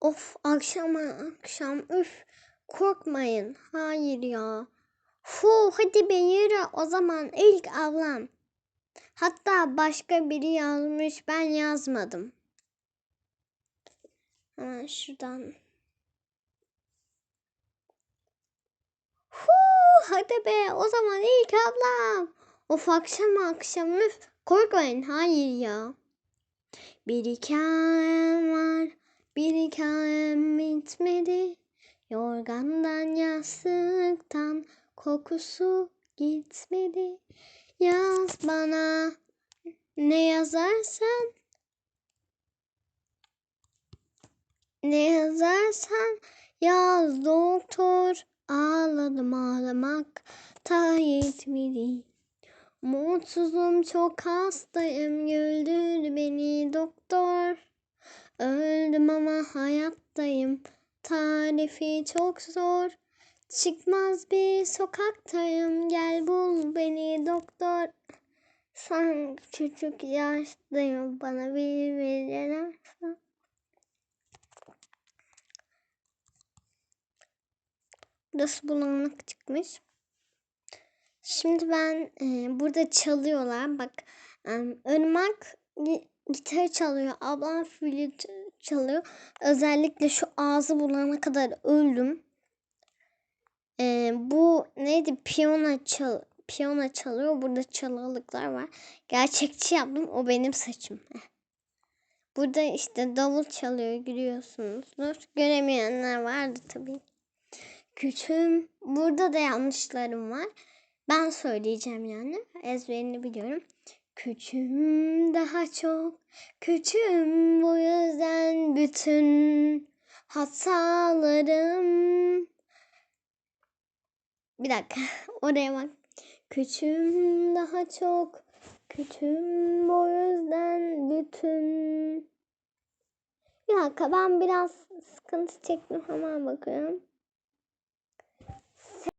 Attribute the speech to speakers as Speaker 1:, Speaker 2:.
Speaker 1: Of akşam akşam üf korkmayın. Hayır ya. Fu hadi be yürü o zaman ilk ablam. Hatta başka biri yazmış ben yazmadım. Hemen şuradan. Fu hadi be o zaman ilk ablam. Of akşam akşam üf korkmayın hayır ya. Bir hikayem var bir hikayem bitmedi. Yorgandan yastıktan kokusu gitmedi. Yaz bana ne yazarsan ne yazarsan yaz doktor ağladım ağlamak ta yetmedi. Mutsuzum çok hastayım güldür beni. Öldüm ama hayattayım. Tarifi çok zor. Çıkmaz bir sokaktayım. Gel bul beni doktor. Sen küçük yaştayım. Bana bir verirsen. Burası bulanık çıkmış. Şimdi ben e, burada çalıyorlar. Bak e, Irmak gitar çalıyor. Ablam flüt çalıyor. Özellikle şu ağzı bulana kadar öldüm. Ee, bu neydi? Piyano çal piyano çalıyor. Burada çalılıklar var. Gerçekçi yaptım. O benim saçım. Burada işte davul çalıyor gülüyorsunuzdur. Göremeyenler vardı tabii. Küçüğüm. Burada da yanlışlarım var. Ben söyleyeceğim yani. Ezberini biliyorum. Küçüğüm daha çok, küçüğüm bu yüzden bütün hatalarım. Bir dakika, oraya bak. Küçüğüm daha çok, küçüğüm bu yüzden bütün... Bir dakika ben biraz sıkıntı çektim hemen bakıyorum.